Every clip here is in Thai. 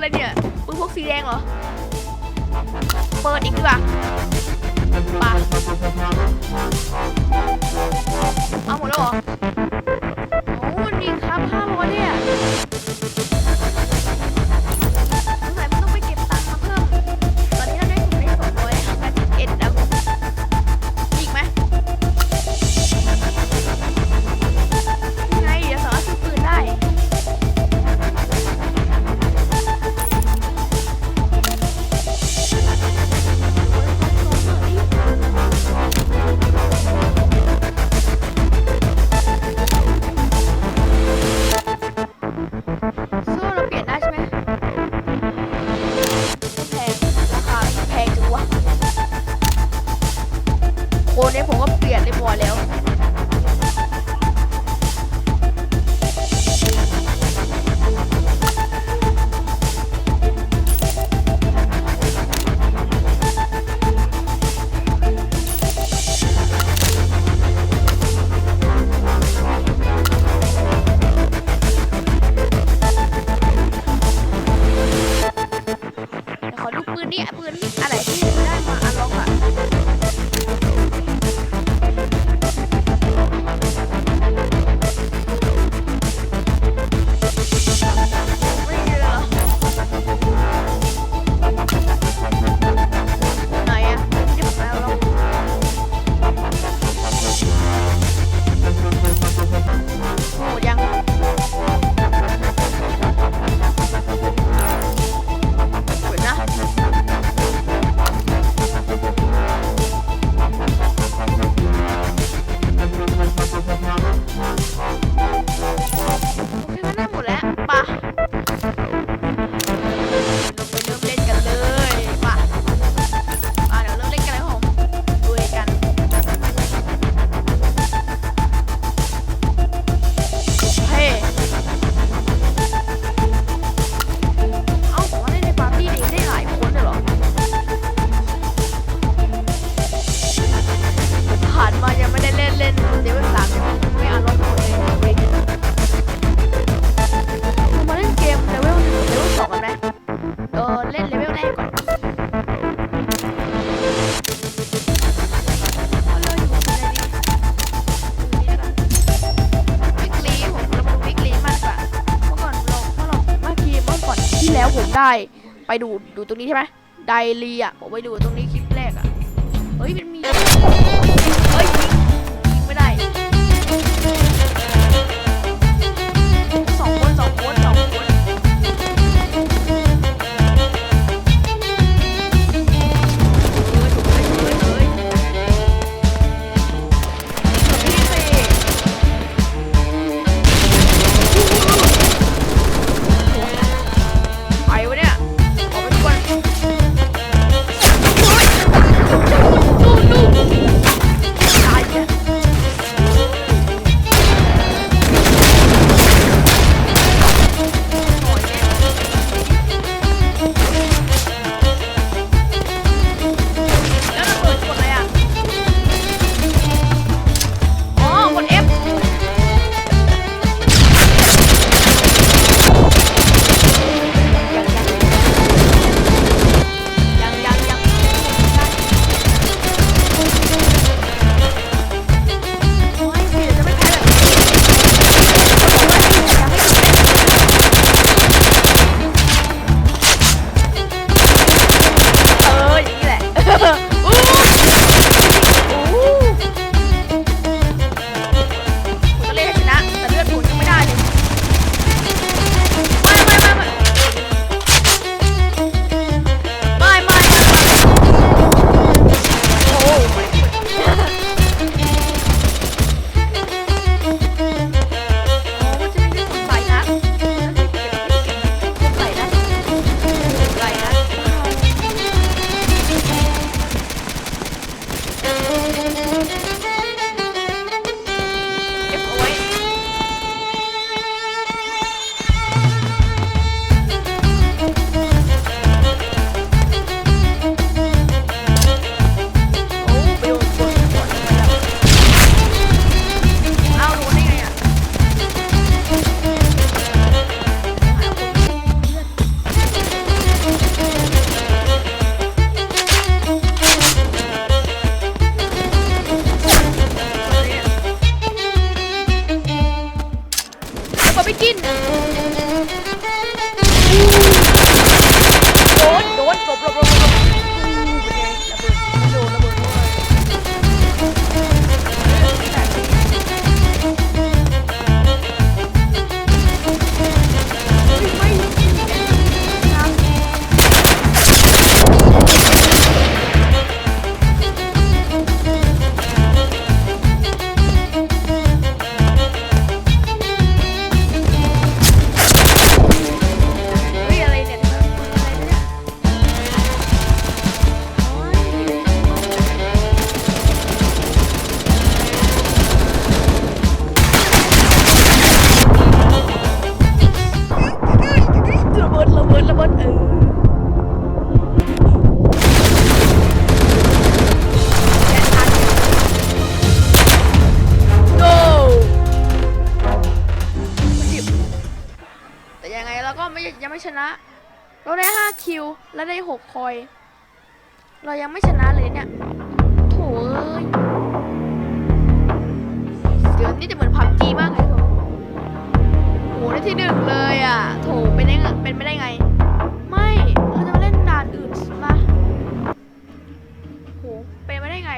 อะไรเนี่ยปืนพวกสีแดงเหรอ เปิดอีกดีกว่าป่ะเอาหมดแล้วเหรอ โคนนี้ผมก็เปลี่ยนเรียบร้อแล้วปืนนี่ปืนอะไร ไปดูดูตรงนี้ใช่ไหมไดเรียผมไปดูตรงนี้คลิปแรกอะเฮ้ยมันมี คิว แล้วได้หกคอย เรายังไม่ชนะเลยเนี่ย โถเอ้ยเดือนนี่จะเหมือนพับจีมากเลยโหได้ที่หนึ่งเลยอะ โถเป็นได้เป็นไม่ได้ไง ไม่ เราจะมาเล่นด่านอื่นมาโหเป็นไม่ได้ไง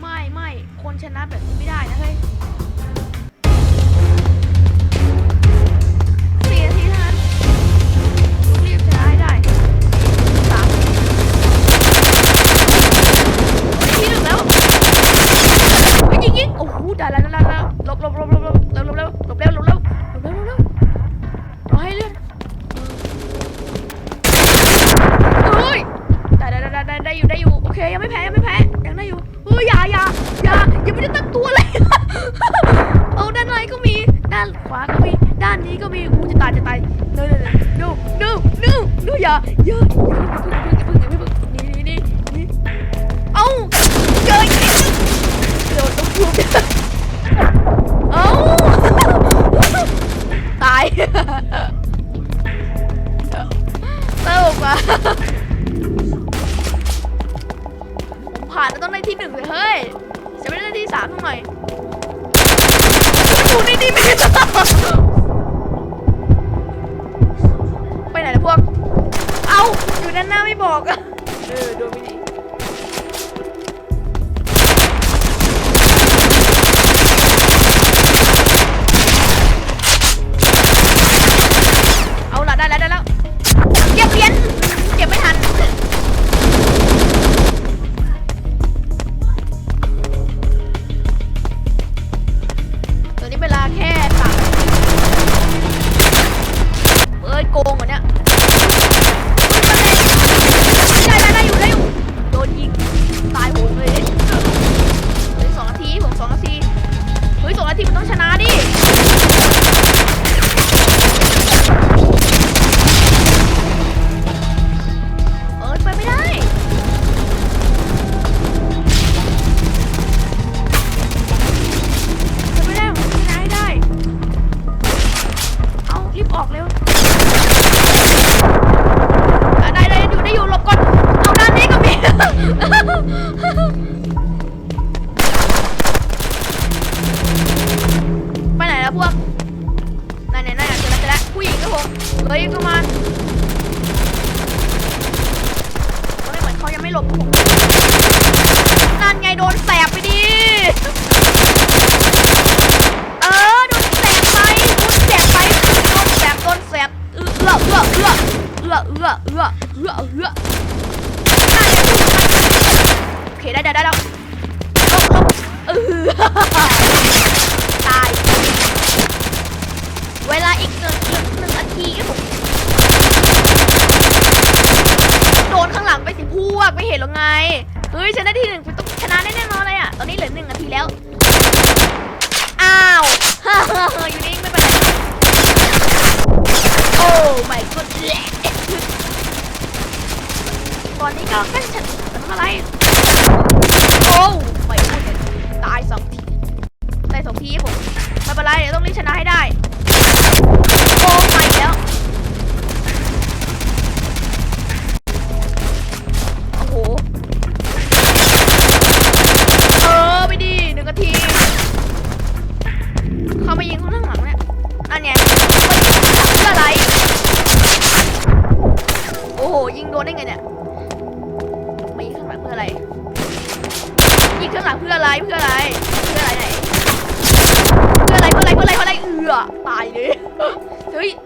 ไม่ไม่คนชนะแบบนี้ไม่ได้นะเฮ้ย อย่าอย่านี่นี่นี่เอาเจเดี๋ยวต้องทุบเอาตายเติบอะผมผ่านแล้วต้องได้ที่หนึ่งเลยเฮ้ยจะไม่ได้ที่สามตรงไหนดูนี่นี่ไม่ได้ ด้านหน้าไม่บอก เออโดมินิ เอื้อเอื้อเอื้อเอื้อโอเคได้ได้ได้แล้วเออตาย เวลาอีกหนึ่งหนึ่งนาทีครับผมโดนข้างหลังไปสิพวกไม่เห็นหรอไง เฮ้ยชนะที่หนึ่งต้องชนะแน่ๆ 哦对